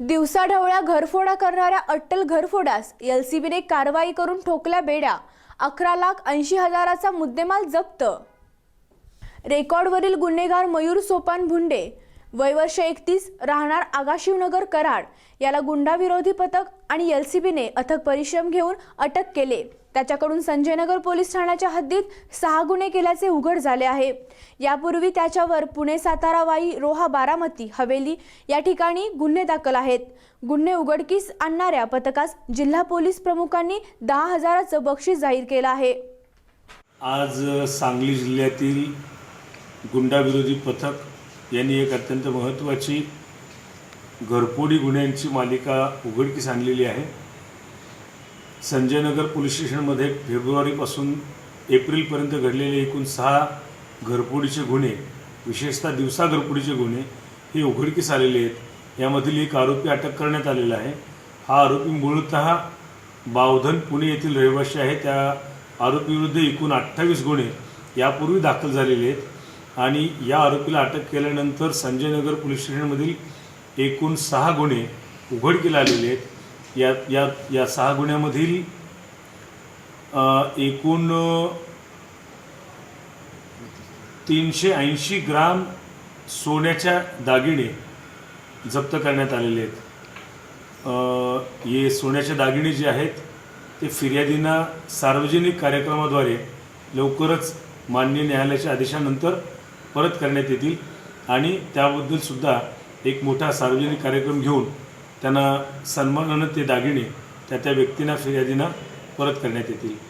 दिवसाढवळ्या घरफोडा करणाऱ्या अट्टल घरफोडास एलसीबीने कारवाई करून ठोकल्या बेड्या. अकरा लाख ऐंशी हजाराचा मुद्देमाल जप्त. रेकॉर्डवरील गुन्हेगार मयूर सोपान भुंडे वयवर्ष एकतीस राहणार आगाशिवनगर कराड. याला गुंडाविरोधी पथक आणि एल सीबीने अथक परिश्रम घेऊन अटक केले. त्याच्याकडून संजयनगर पोलीस ठाण्याच्या हद्दीत सहा गुन्हे केल्याचे उघड झाले आहे. यापूर्वी त्याच्यावर पुणे सातारा वाई रोहा बारामती हवेली या ठिकाणी गुन्हे दाखल आहेत. गुन्हे उघडकीस आणणाऱ्या पथकास जिल्हा पोलीस प्रमुखांनी दहा हजाराचं बक्षीस जाहीर केलं आहे. आज सांगली जिल्ह्यातील गुंडाविरोधी पथक यांनी एक अत्यंत महत्त्वाची घरफोडी गुन्ह्यांची मालिका उघडकीस आणलेली आहे. संजयनगर पोलीस स्टेशनमध्ये फेब्रुवारीपासून एप्रिलपर्यंत घडलेले एकूण सहा घरफोडीचे गुन्हे विशेषतः दिवसा घरफोडीचे गुन्हे हे उघडकीस आलेले आहेत. यामधील एक आरोपी अटक करण्यात आलेला आहे. हा आरोपी मूळत बावधन पुणे येथील रहिवासी आहे. त्या आरोपीविरुद्ध एकूण अठ्ठावीस गुन्हे यापूर्वी दाखल झालेले आहेत. आणि या आरोपीला अटक केल्यानंतर संजयनगर पोलीस स्टेशनमधील एकूण सहा गुन्हे उघडकीला आलेले आहेत. या या या सहा गुन्ह्यामधील एकूण तीनशे ऐंशी ग्राम सोन्याच्या दागिने जप्त करण्यात आलेले आहेत. हे सोन्याचे दागिने जे आहेत ते फिर्यादींना सार्वजनिक कार्यक्रमाद्वारे लवकरच मान्य न्यायालयाच्या आदेशानंतर परत करण्यात येतील. आणि त्याबद्दलसुद्धा एक मोठा सार्वजनिक कार्यक्रम घेऊन त्यांना सन्मानानं ते दागिने त्या त्या व्यक्तींना फिर्यादींना परत करण्यात येतील.